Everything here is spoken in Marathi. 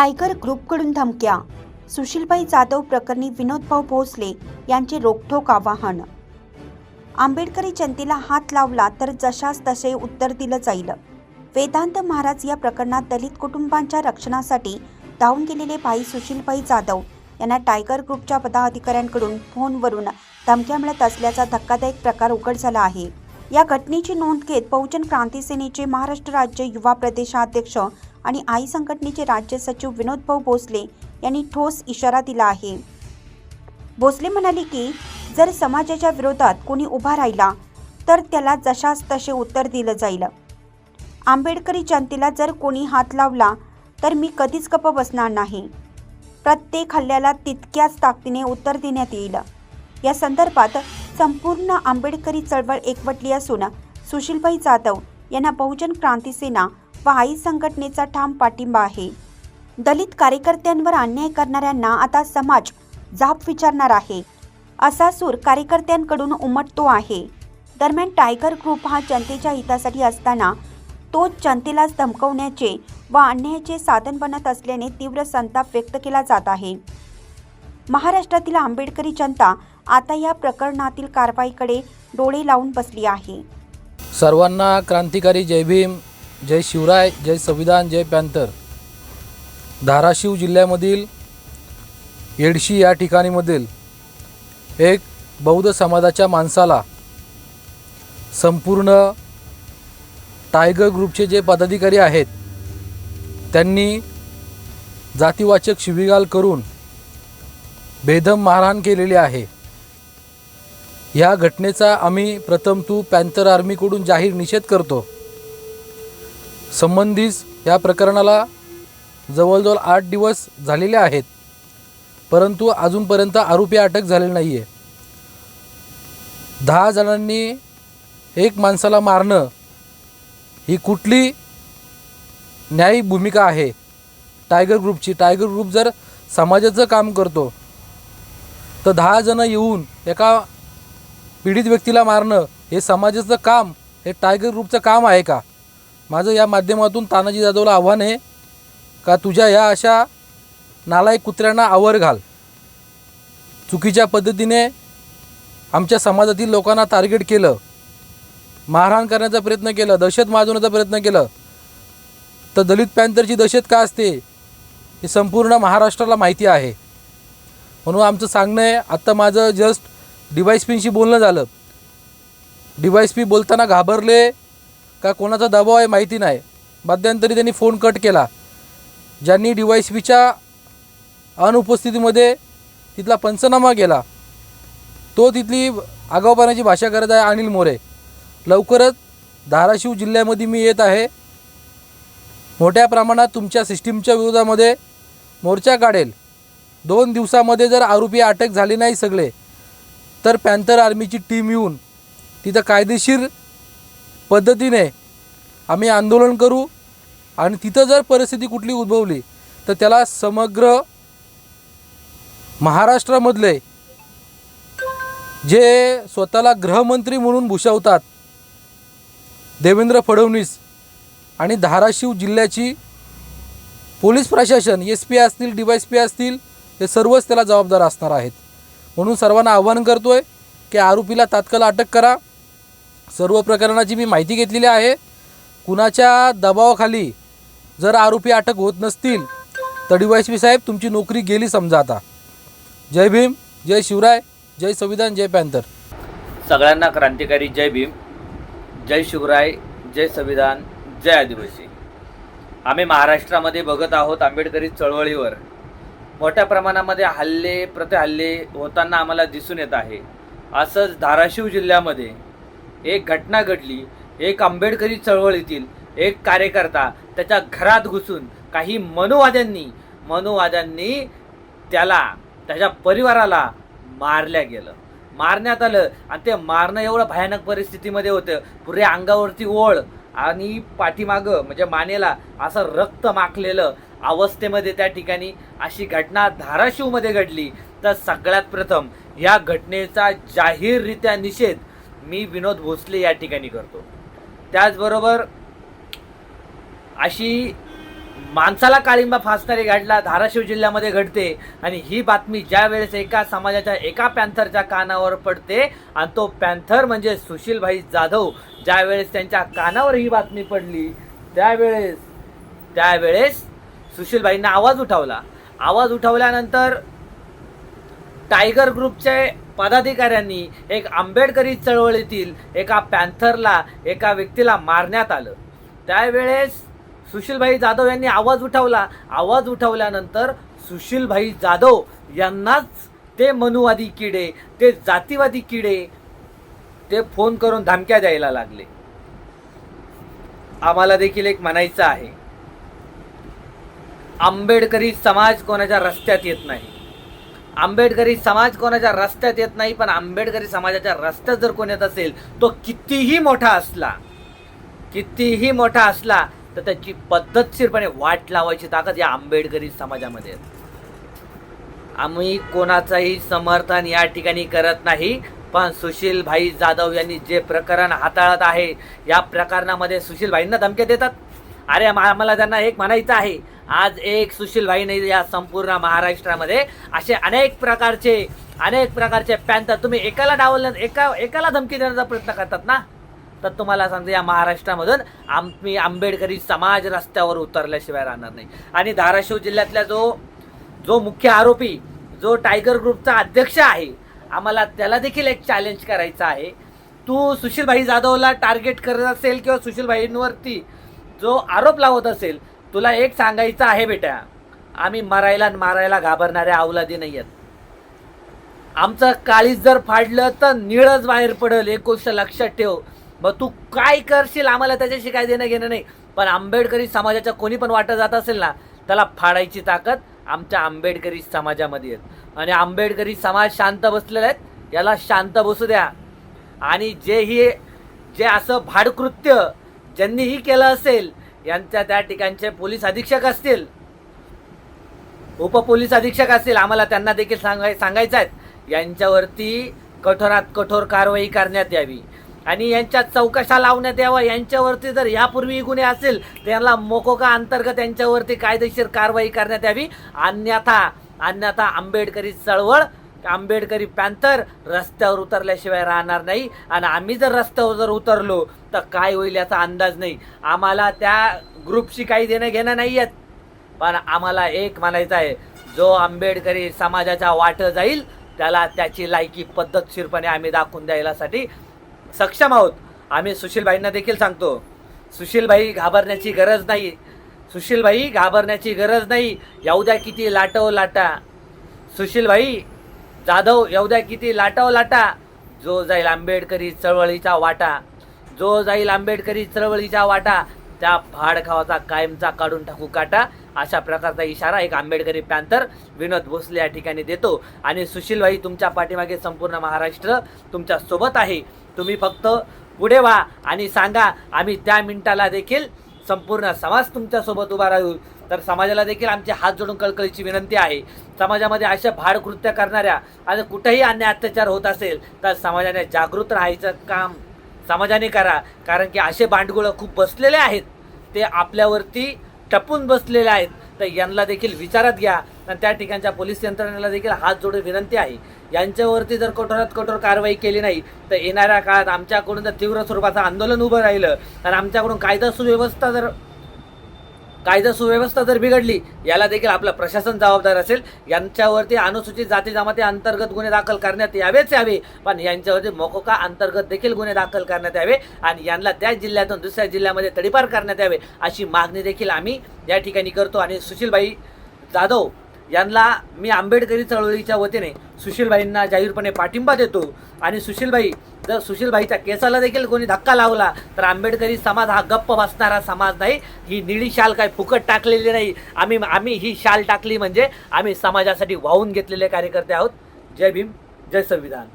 टायगर ग्रुपकडून धमक्या. सुशीलभाई जाधव प्रकरणी विनोदभाऊ भोसले यांचे रोखठोक आवाहन. आंबेडकरी जनतेला हात लावला तर जशास तसे उत्तर दिलं जाईल. वेदांत महाराज या प्रकरणात दलित कुटुंबांच्या रक्षणासाठी धावून गेलेले भाई सुशीलभाई जाधव यांना टायगर ग्रुपच्या पदाधिकाऱ्यांकडून फोनवरून धमक्या मिळत असल्याचा धक्कादायक प्रकार उघड झाला आहे. या घटनेची नोंद घेत बहुजन क्रांती सेनेचे महाराष्ट्र राज्य युवा प्रदेशाध्यक्ष आणि आई संघटनेचे राज्य सचिव विनोदभाऊ भोसले यांनी ठोस इशारा दिला आहे. भोसले म्हणाले की जर समाजाच्या विरोधात कोणी उभा राहिला तर त्याला जशास तसे उत्तर दिलं जाईल. आंबेडकरी जनतेला जर कोणी हात लावला तर मी कधीच गप्प बसणार नाही. प्रत्येक हल्ल्याला तितक्याच ताकदीने उत्तर देण्यात येईल. या संदर्भात संपूर्ण आंबेडकरी चळवळ एकवटली असून सुशीलभाई जाधव यांना बहुजन क्रांती सेना व आई संघटनेचा ठाम पाठिंबा आहे. दलित कार्यकर्त्यांवर अन्याय करणाऱ्यांना आता समाज जाप विचारणार आहे. असा सूर कार्यकर्त्यांकडून उमटतो आहे. दरम्यान टायगर ग्रुप हा जनतेच्या हितासाठी असताना तो जनतेलाच धमकवण्याचे व अन्यायाचे साधन बनत असल्याने तीव्र संताप व्यक्त केला जात आहे. महाराष्ट्रातील आंबेडकरी जनता आता या प्रकरणातील कारवाईकडे डोळे लावून बसली आहे. सर्वांना क्रांतिकारी जयभीम जय शिवराय जय संविधान जय पॅन्थर. धाराशिव जिल्ह्यामधील येडशी या ठिकाणीमधील एक बौद्ध समाजाच्या माणसाला संपूर्ण टायगर ग्रुपचे जे पदाधिकारी आहेत त्यांनी जातीवाचक शिवीगाळ करून बेदम मारहाण केलेली आहे. या घटनेचा आम्ही प्रथम तू पॅन्थर आर्मीकडून जाहीर निषेध करतो. संबंधित या प्रकरणाला जवळजवळ आठ दिवस झालेले आहेत. परंतु अजूनपर्यंत आरोपी अटक झालेले नाही आहे दहा जणांनी एक माणसाला मारणं ही कुठली न्यायी भूमिका आहे? टायगर ग्रुपची. टायगर ग्रुप जर समाजाचं काम करतो तर दहा जणं येऊन एका पीडित व्यक्तीला मारणं हे समाजाचं काम हे टायगर ग्रुपचं काम आहे का? माझं या माध्यमातून तानाजी जाधवला आव्हान आहे का तुझ्या ह्या अशा नालायक कुत्र्यांना आवर घाल. चुकीच्या पद्धतीने आमच्या समाजातील लोकांना टार्गेट केलं. मारहाण करण्याचा प्रयत्न केला दहशत माजवण्याचा प्रयत्न केलं. तर दलित पॅन्थरची दहशत का असते हे संपूर्ण महाराष्ट्राला माहिती आहे. म्हणून आमचं सांगणं आहे आत्ता माझं जस्ट डिवाईस पिनशी बोलणं झालं. डिवाईस पी बोलताना घाबरले का कोणाचा दबाव आहे माहिती नाही. मध्यंतरी त्यांनी फोन कट केला. ज्यांनी डिवाईस पीच्या अनुपस्थितीमध्ये तिथला पंचनामा केला. तो तिथली आगाऊपणाची भाषा करत आहे अनिल मोरे. लवकरच धाराशिव जिल्ह्यामध्ये मी येत आहे. मोठ्या प्रमाणात तुमच्या सिस्टीमच्या विरोधामध्ये मोर्चा काढेल. दोन दिवसामध्ये जर आरोपी अटक झाले नाही सगळे तर पॅन्थर आर्मीची टीम येऊन तिथं कायदेशीर पद्धतीने आम्ही आंदोलन करू आणि तिथं जर परिस्थिती कुठली उद्भवली तर त्याला समग्र महाराष्ट्रामधले जे स्वतःला गृहमंत्री म्हणून भूषवतात देवेंद्र फडणवीस आणि धाराशिव जिल्ह्याची पोलीस प्रशासन एस पी असतील डी वाय एस पी असतील हे सर्वच त्याला जबाबदार असणार आहेत. म्हणून सर्वांना आव्हान करतो आहे की आरोपीला तात्काळ अटक करा. सर्व प्रकरणाची मी माहिती घेतलेली आहे. कुणाच्या दबावाखाली जर आरोपी अटक होत नसतील तर डी पी साहेब तुमची नोकरी गेली समजा आता. जय भीम जय शिवराय जय संविधान जय पॅन्थर. सगळ्यांना क्रांतिकारी जय भीम जय शिवराय जय संविधान जय आदिवासी. आम्ही महाराष्ट्रामध्ये बघत आहोत आंबेडकरी चळवळीवर. मोठ्या प्रमाणामध्ये हल्ले प्रतिहल्ले होताना आम्हाला दिसून येत आहे. असंच धाराशिव जिल्ह्यामध्ये एक घटना घडली एक आंबेडकरी चळवळीतील एक कार्यकर्ता त्याच्या घरात घुसून काही मनुवाद्यांनी मनुवाद्यांनी त्याला त्याच्या परिवाराला मारल्या गेलं. मारण्यात आलं आणि ते मारणं एवढं भयानक परिस्थितीमध्ये होतं. पुरे अंगावरती ओळ आणि पाठीमागं म्हणजे मानेला असं रक्त माखलेलं अवस्थेमध्ये त्या ठिकाणी अशी घटना धाराशिवमध्ये घडली. तर सगळ्यात प्रथम या घटनेचा जाहीररित्या निषेध मी विनोद भोसले या ठिकाणी करतो. त्याचबरोबर अशी माणसाला काळिंबा फासणारी घडला धाराशिव जिल्ह्यामध्ये घडते आणि ही बातमी ज्या वेळेस एका समाजाच्या एका पॅन्थरच्या कानावर पडते आणि तो पॅन्थर म्हणजे सुशीलभाई जाधव ज्या वेळेस त्यांच्या कानावर ही बातमी पडली त्यावेळेस त्यावेळेस सुशीलभाईंना आवाज उठवला. आवाज उठवल्यानंतर टायगर ग्रुपचे पदाधिकाऱ्यांनी एक आंबेडकरी चळवळीतील एका पॅन्थरला एका व्यक्तीला मारण्यात आलं. त्यावेळेस सुशीलभाई जाधव यांनी आवाज उठवला. आवाज उठवल्यानंतर सुशीलभाई जाधव यांनाच ते मनुवादी किडे ते जातीवादी किडे ते फोन करून धमक्या द्यायला लागले. आम्हाला देखील एक म्हणायचं आहे. आंबेडकरी समाज कोणाच्या रस्त्यात येत नाही? आंबेडकरी समाज कोणाच्या रस्त्यात येत नाही पण आंबेडकरी समाजाच्या रस्त्यात जर कोण येत असेल तो कितीही मोठा असला कितीही मोठा असला तर त्याची पद्धतशीरपणे वाट लावायची ताकद या आंबेडकरी समाजामध्ये आम्ही कोणाचंही समर्थन या ठिकाणी करत नाही पण सुशील भाई जाधव यांनी जे प्रकरण हाताळत आहे या प्रकरणामध्ये सुशील भाईंना धमके देतात. अरे आम्हाला त्यांना एक म्हणायचं आहे आज एक सुशील भाई नाही या संपूर्ण महाराष्ट्रामध्ये असे अनेक प्रकारचे अनेक प्रकारचे पॅन्थर तुम्ही एकाला डावल एका एकाला धमकी देण्याचा प्रयत्न करतात ना? तर तुम्हाला सांगतो या महाराष्ट्रामधून आम्ही आंबेडकरी समाज रस्त्यावर उतरल्याशिवाय राहणार नाही. आणि धाराशिव जिल्ह्यातल्या जो जो मुख्य आरोपी जो टायगर ग्रुपचा अध्यक्ष आहे आम्हाला त्याला देखील एक चॅलेंज करायचं आहे. तू सुशीलभाई जाधवला टार्गेट करत असेल किंवा सुशीलभाईंवरती जो आरोप लावत असेल तुला एक सांगायचं आहे बेटा आम्ही मरायला मारायला घाबरणाऱ्या अवलादी नाही आहेत आमचं काळीच जर फाडलं तर निळच बाहेर पडल एक गोष्ट लक्षात ठेव. मग तू काय करशील आम्हाला त्याच्याशी काय देणं घेणं नाही. पण आंबेडकरी समाजाच्या कोणी पण वाटत जात असेल ना त्याला फाडायची ताकद आमच्या आंबेडकरी समाजामध्ये आहेत आणि आंबेडकरी समाज शांत बसलेले आहेत याला शांत बसू द्या. आणि जे ही जे असं भाडकृत्य ज्यांनीही केलं असेल यांच्या त्या ठिकाणचे पोलीस अधीक्षक असतील उपपोलीस अधीक्षक असतील आम्हाला त्यांना देखील सांगाय सांगायचं आहेत यांच्यावरती कठोरात कठोर कारवाई करण्यात यावी. आणि यांच्या चौकशा लावण्यात यावा. यांच्यावरती जर यापूर्वी गुन्हे असेल तर यांना मोकोका अंतर्गत यांच्यावरती कायदेशीर कारवाई करण्यात यावी? अन्यथा अन्यथा आंबेडकरी चळवळ आंबेडकरी पॅन्थर रस्त्यावर उतरल्याशिवाय राहणार नाही. आणि आम्ही जर रस्त्यावर जर उतरलो तर काय होईल याचा अंदाज नाही. आम्हाला त्या ग्रुपशी काही देणं घेणं नाही आहेत. पण आम्हाला एक म्हणायचं आहे जो आंबेडकरी समाजाच्या वाट जाईल त्याला त्याची लायकी पद्धतशीरपणे आम्ही दाखवून द्यायलासाठी सक्षम आहोत. आम्ही सुशीलभाईंना देखील सांगतो सुशीलभाई घाबरण्याची गरज नाही. सुशीलभाई घाबरण्याची गरज नाही. येऊ द्या किती लाटव लाटा. सुशीलभाई जाधव एवढ्या किती लाटाव लाटा. जो जाईल आंबेडकरी चळवळीचा वाटा. जो जाईल आंबेडकरी चळवळीचा वाटा त्या भाडखावाचा कायमचा काढून टाकू काटा. अशा प्रकारचा इशारा एक आंबेडकरी पॅन्थर विनोद भोसले या ठिकाणी देतो. आणि सुशीलभाई तुमच्या पाठीमागे संपूर्ण महाराष्ट्र तुमच्यासोबत आहे. तुम्ही फक्त पुढे व्हा आणि सांगा आम्ही त्या मिनिटाला देखील संपूर्ण समाज तुमच्यासोबत उभा राहू. तर समाजाला देखील आमचे हात जोडून कळकळीची विनंती आहे. समाजामध्ये अशा भाडकृत्य करणाऱ्या आणि कुठेही अन्याय अत्याचार होत असेल तर समाजाने जागृत राहायचं काम समाजाने करा. कारण की असे भांडगुळं खूप बसलेले आहेत. ते आपल्यावरती टपून बसलेले आहेत. तर यांना देखील विचारात घ्या. आणि त्या ठिकाणच्या पोलीस यंत्रणेला देखील हात जोडून विनंती आहे. यांच्यावरती जर कठोरात कठोर कारवाई केली नाही तर येणाऱ्या काळात आमच्याकडून जर तीव्र स्वरूपाचं आंदोलन उभं राहिलं तर आमच्याकडून कायदा सुव्यवस्था जर कायदा सुव्यवस्था जर बिघडली याला देखील आपलं प्रशासन जबाबदार असेल. यांच्यावरती अनुसूचित जाती जमाती अंतर्गत गुन्हे दाखल करण्यात यावेच यावे. पण यांच्यावरती मोकोका अंतर्गत देखील गुन्हे दाखल करण्यात यावे आणि यांना त्या जिल्ह्यातून दुसऱ्या जिल्ह्यामध्ये तडीपार करण्यात यावे अशी मागणी देखील आम्ही या ठिकाणी करतो. आणि सुशीलबाई जाधव यांना मी आंबेडकरी चळवळीच्या वतीने सुशीलबाईंना जाहीरपणे पाठिंबा देतो. आणि सुशीलबाई जर सुशीलबाईच्या केसाला देखील कोणी धक्का लावला तर आंबेडकरी समाज हा गप्प बसणारा समाज नाही. ही निळी शाल काय फुकट टाकलेली नाही. आम्ही आम्ही ही शाल टाकली म्हणजे आम्ही समाजासाठी वाहून घेतलेले कार्यकर्ते आहोत. जय भीम जय संविधान.